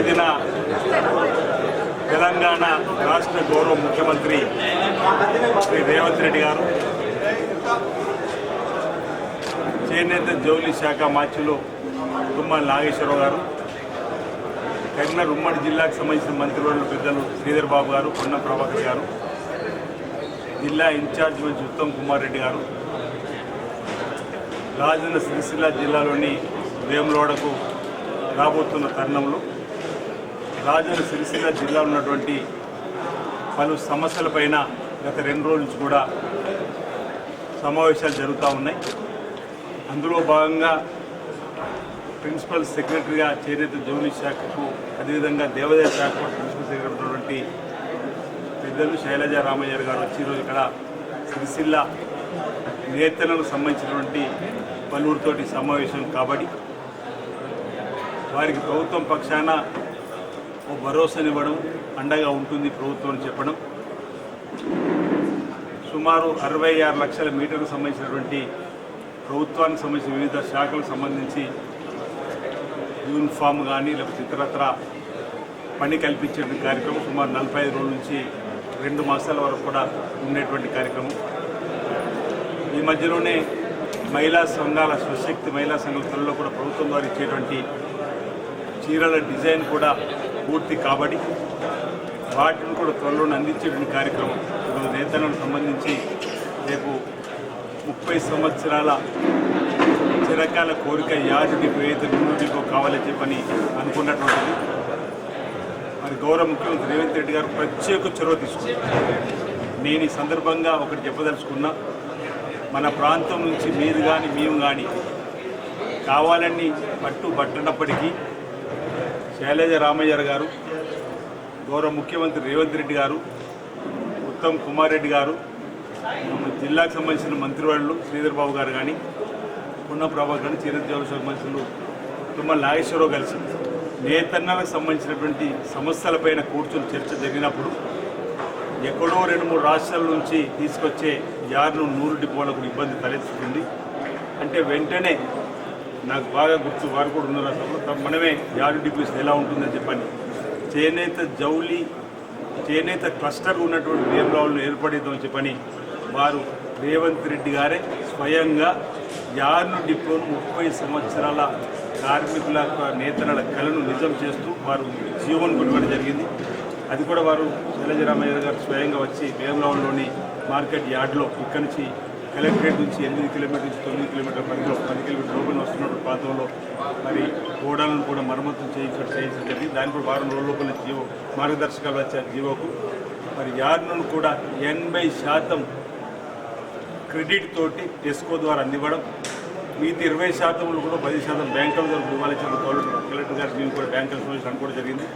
తేదీన తెలంగాణ రాష్ట్ర గౌరవ ముఖ్యమంత్రి శ్రీ రేవంత్ రెడ్డి గారు చేనేత జౌలి శాఖ మార్చిలో తుమ్మల నాగేశ్వరరావు గారు కరీంనగర్ ఉమ్మడి జిల్లాకు సంబంధించిన మంత్రివర్యులు పెద్దలు శ్రీధర్ బాబు గారు పొన్న ప్రభాకర్ గారు జిల్లా ఇన్ఛార్జ్ మంత్రి ఉత్తమ్ కుమార్ రెడ్డి గారు రాజన్న సిరిసిల్ల జిల్లాలోని వేములోడకు రాబోతున్న తరుణంలో రాజన్న సిరిసిల్ల జిల్లా ఉన్నటువంటి పలు సమస్యలపైన గత రెండు రోజుల నుంచి కూడా సమావేశాలు జరుగుతూ ఉన్నాయి. అందులో భాగంగా ప్రిన్సిపల్ సెక్రటరీగా చేనేత జౌలి శాఖకు అదేవిధంగా దేవాదాయ శాఖకు ప్రిన్సిపల్ సెక్రటరీ ఉన్నటువంటి పెద్దలు శైలజ రామయ్య గారు వచ్చి ఈరోజు ఇక్కడ సిరిసిల్ల నేతలకు సంబంధించినటువంటి పలువురితోటి సమావేశం కాబట్టి వారికి ప్రభుత్వం పక్షాన ఓ భరోసానివ్వడం అండగా ఉంటుంది ప్రభుత్వం అని చెప్పడం. సుమారు అరవై ఆరు లక్షల మీటర్లకు సంబంధించినటువంటి ప్రభుత్వానికి సంబంధించిన వివిధ శాఖలకు సంబంధించి యూనిఫామ్ కానీ లేకపోతే ఇతరత్ర పని కల్పించే కార్యక్రమం సుమారు నలభై ఐదు రోజుల నుంచి రెండు మాసాల వరకు కూడా ఉండేటువంటి కార్యక్రమం. ఈ మధ్యలోనే మహిళా సంఘాల స్వశక్తి మహిళా సంఘాల త్వరలో కూడా ప్రభుత్వం ద్వారా ఇచ్చేటువంటి చీరల డిజైన్ కూడా పూర్తి కాబట్టి వాటిని కూడా త్వరలోనే అందించేటువంటి కార్యక్రమం. ఈరోజు నేతలకు సంబంధించి రేపు ముప్పై సంవత్సరాల చిరకాల కోరిక యాజుడి ఏదైతే ముందుకో కావాలని చెప్పని అనుకున్నటువంటిది. మరి గౌరవ ముఖ్యమంత్రి రేవంత్ రెడ్డి గారు ప్రత్యేక చొరవ తీసుకున్నారు. నేను ఈ సందర్భంగా ఒకటి చెప్పదలుచుకున్నా మన ప్రాంతం నుంచి మీరు కానీ మేము కానీ కావాలని పట్టు పట్టనప్పటికీ శైలజ రామయ్యర్ గారు గౌరవ ముఖ్యమంత్రి రేవంత్ రెడ్డి గారు ఉత్తమ్ కుమార్ రెడ్డి గారు మన జిల్లాకు సంబంధించిన మంత్రివర్యులు శ్రీధర్ బాబు గారు కానీ పున్న ప్రభాకర్ కానీ చీరదేవుల సంబంధించిన తుమ్మల నాగేశ్వరరావు కలిసి నేతన్నలకు సంబంధించినటువంటి సమస్యలపైన కూర్చుని చర్చ జరిగినప్పుడు ఎక్కడో రెండు మూడు రాష్ట్రాల నుంచి తీసుకొచ్చే యార్ను నూరు డిపోలకు ఇబ్బంది తలెత్తుతుంది. అంటే వెంటనే నాకు బాగా గుర్తు వారు కూడా ఉన్నారు అసలు తప్ప మనమే యార్డు డిపోస్ ఎలా ఉంటుందని చెప్పని. చేనేత జౌలి చేనేత క్లస్టర్ ఉన్నటువంటి వేమరావులను ఏర్పడేద్దామని చెప్పని వారు రేవంత్ రెడ్డి గారే స్వయంగా యార్ను డిపోను ముప్పై సంవత్సరాల కార్మికుల నేతల కళను నిజం చేస్తూ వారు జీవన్ కొనడం జరిగింది. అది కూడా వారు శైలజరామయ్య గారు స్వయంగా వచ్చి వేమరావులోని మార్కెట్ యార్డ్లో ఇక్కడి నుంచి కలెక్టరేట్ నుంచి ఎనిమిది కిలోమీటర్ నుంచి తొమ్మిది కిలోమీటర్ పరిధిలో పది కిలోమీటర్ లోపల వస్తున్నప్పుడు ప్రాంతంలో మరి గోడాలను కూడా మరమ్మతులు చేయించడం చేయించడం జరిగింది. దాని కూడా వారం రోజుల లోపల జీవో మార్గదర్శకాలు వచ్చారు జీవోకు మరి యార్డును కూడా ఎనభై శాతం క్రెడిట్ తోటి టెస్కో ద్వారా అందివ్వడం. మిగతా ఇరవై శాతంలో కూడా పది శాతం బ్యాంకుల ద్వారా ఇవ్వాలని చెప్పి కలెక్టర్ గారు మేము కూడా బ్యాంకుల సూచించడం కూడా జరిగింది.